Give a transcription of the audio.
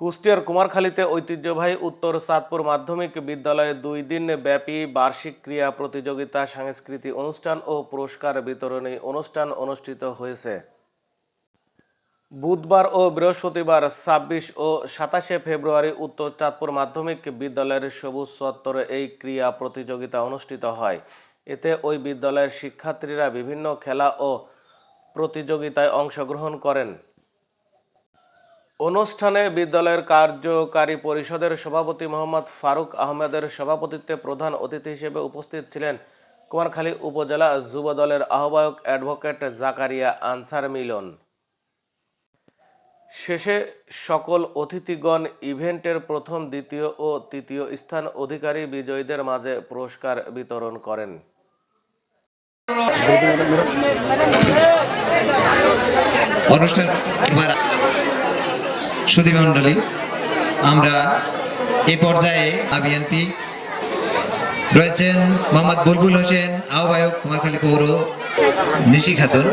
কুষ্টিয়ার কুমারখালীতে ঐতিহ্যবাহী উত্তর চাঁদপুর মাধ্যমিক বিদ্যালয়ে দুই দিন ব্যাপী বার্ষিক ক্রীড়া প্রতিযোগিতা, সাংস্কৃতিক অনুষ্ঠান ও পুরস্কার বিতরণী অনুষ্ঠান অনুষ্ঠিত হয়েছে। বুধবার ও বৃহস্পতিবার ছাব্বিশ ও সাতাশে ফেব্রুয়ারি উত্তর চাঁদপুর মাধ্যমিক বিদ্যালয়ের সবুজ চত্বরে এই ক্রীড়া প্রতিযোগিতা অনুষ্ঠিত হয়। এতে ওই বিদ্যালয়ের শিক্ষার্থীরা বিভিন্ন খেলা ও প্রতিযোগিতায় অংশগ্রহণ করেন। অনুষ্ঠানে বিদ্যালয়ের কার্যকারী পরিষদের সভাপতি মোহাম্মদ ফারুক আহমেদের সভাপতিত্বে প্রধান অতিথি হিসেবে উপস্থিত ছিলেন কুমারখালী উপজেলা যুব দলের আহ্বায়ক অ্যাডভোকেট জাকারিয়া আনসার মিলন। শেষে সকল অতিথিগণ ইভেন্টের প্রথম, দ্বিতীয় ও তৃতীয় স্থান অধিকারী বিজয়ীদের মাঝে পুরস্কার বিতরণ করেন। অনুষ্ঠান এবার সুধী আমরা এ পর্যায়ে আবিএনপি রয়েছেন মোহাম্মদ বুলবুল হোসেন, আহ্বায়ক কুমারখালী পৌর, নিশি খাতুন।